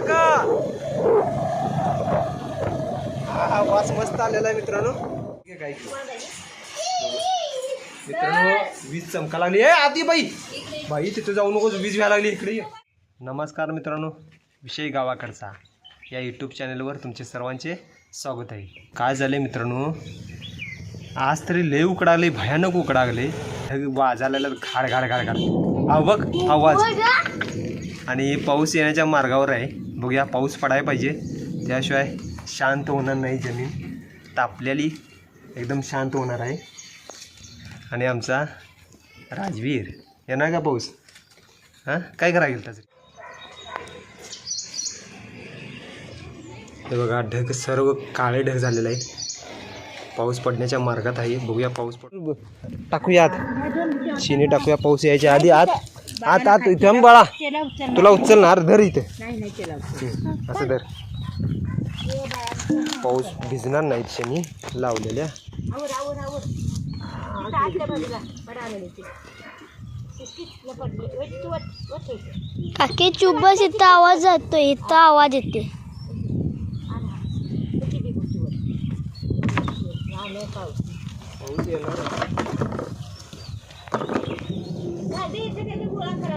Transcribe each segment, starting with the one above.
काका हा वास मस्त आलेला आहे मित्रांनो. हे काय मित्रांनो वीज चमका लागली. ए आधी बाई. बाई तिथे जाऊ नकोस वीज व्हायला लागली इकडे. नमस्कार मित्रांनो विषय गावाकडचा. या यूट्यूब चॅनलवर तुमचे सर्वांचे स्वागत आहे. काय झाले मित्रांनो? आज तरी लय उकडाले भयानक उकडागले वाजायला घाड घाड घाड घाड हा बघ आवाज आणि पाऊस येण्याच्या मार्गावर आहे. बघूया पाऊस पडायला पाहिजे. त्याशिवाय शांत होणार नाही जमीन. तापलेली एकदम शांत होणार आहे. आणि आमचा राजवीर. येणार का पाऊस? हां? काय करा गेल त्याचं हे बघा ढग सर्व काळे ढग झालेले आहे पाऊस पडण्याच्या मार्गात आहे. बघूया पाऊस पड टाकूया आत शिने टाकूया पाऊस यायच्या आधी आत. आत आत इथं बाळा. तुला उचलणार धर इथे. असं धर. पाऊस भिजणार नाहीत शनी लावलेल्या. काकी चुप बस इथं आवाज जातोय इथं आवाज येते पाऊस येणार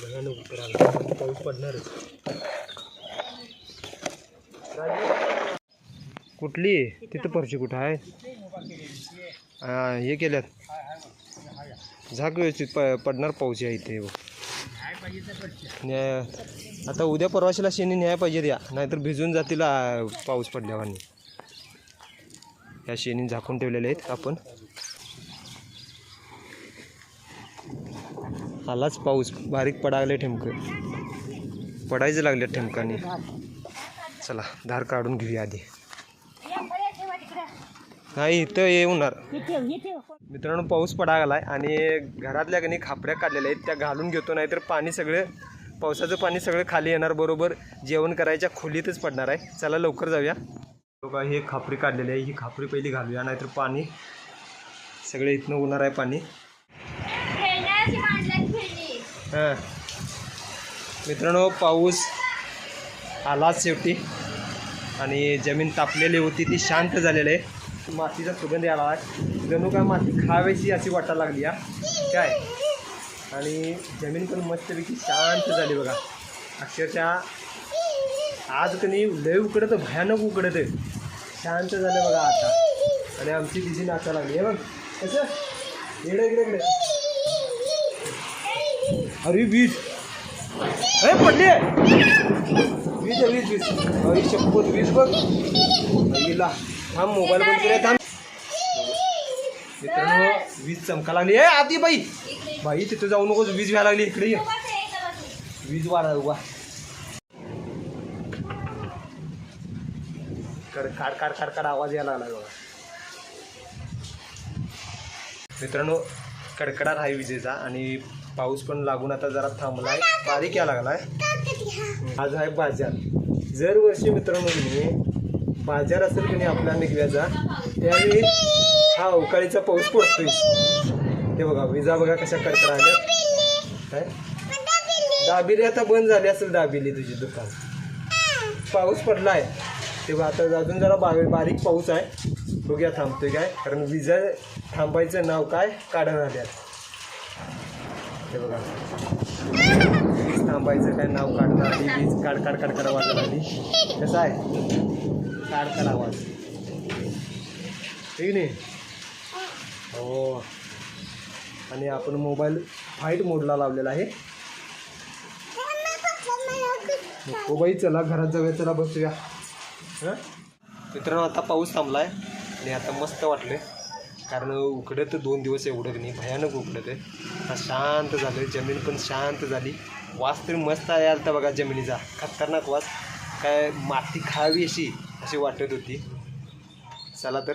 भयानक उकडा आला. पाऊस पडणारच कुठली? तिथं परची कुठं आहे? हे केल्यात. झाक व्यवस्थित प पडणार पाऊस या इथे. न्याय- आता उद्या परवाशीला शेणी न्याय पाहिजे द्या नाहीतर भिजून जातील पाऊस पडल्यावानी. या शेणी झाकून ठेवलेले आहेत आपण. आलाच पाऊस. बारीक पडायला ठेमकं. पडायचं लागले ठेमकाने. चला धार काढून घेऊया आधी. नाही इथं येणार मित्रांनो पाऊस पडा आहे आणि घरातल्या कणी खापऱ्या काढलेल्या आहेत. त्या घालून घेतो नाहीतर पाणी सगळं पावसाचं पाणी सगळं खाली येणार बरोबर. जेवण करायच्या खोलीतच पडणार आहे. चला लवकर जाऊया. बघा हे खापरी काढलेली आहे. ही खापरी पहिली घालूया नाहीतर पाणी सगळे इथनं होणार आहे पाणी. हां. मित्रांनो पाऊस आलाच शेवटी. आणि जमीन तापलेली होती ती शांत झालेली आहे. मातीचा सुगंध आला आहे जणू काय माती खावेची अशी वाटायला लागली या काय? आणि जमीन पण मस्तपैकी शांत झाली बघा. अक्षरशः आज कधी लय उकडत भयानक उकडत शांत झालं बघा आता. आणि आमची दिशी नाचा लागली आहे बघ. कसं? इकडे इकडे इकडे. अरे वीज. अरे पडली. वीज आहे, वीज वीज. अरे शपथ वीज बघ. गेला थांब मोबाईल बंद करूया थांब. मित्रांनो वीज चमका लागली. ए आधी बाई. बाई तिथे जाऊ नकोस वीज व्हायला लागली. इकडे ये. वीज वाढा उभा. कर काड काड काड काड आवाज यायला लागला बघा. मित्रांनो कडकडा आहे विजेचा आणि पाऊस पण लागून आता जरा थांबलाय. बारीक यायला लागलाय. आज आहे बाजार. जर वर्षी मित्रांनो मी बाजार असेल की नाही आपल्या निघव्याचा त्यावेळी हा अवकाळीचा पाऊस पडतोय. ते बघा विजा बघा कशा कडकडा आल्या काय? दाबिली. आता बंद झाली असेल दाबिली तुझी दुकान. पाऊस पडलाय. तेव्हा आता अजून जरा बा बारीक पाऊस आहे. बघूया थांबतोय काय. कारण विजा थांबायचं नाव काय? काढा झाल्यात हे बघा वीज थांबायचं काय नाव काढणार आली वीज काढ काढ काढ काढ वाजत आली कसं आहे? काढ काढ आवाज. ठीक नाही? हो. आणि आपण मोबाईल फाईट मोडला लावलेला आहे. हो बाई चला घरात जाऊया चला बसूया. हां? मित्रांनो आता पाऊस थांबला आहे आणि आता मस्त वाटलं कारण उकडत दोन दिवस एवढं नाही भयानक उकडत आहे. आता शांत झालं जमीन पण शांत झाली. वास तरी मस्त आहे आलता बघा जमिनीचा. खतरनाक वास. काय माती खावी अशी अशी वाटत होती. चला तर.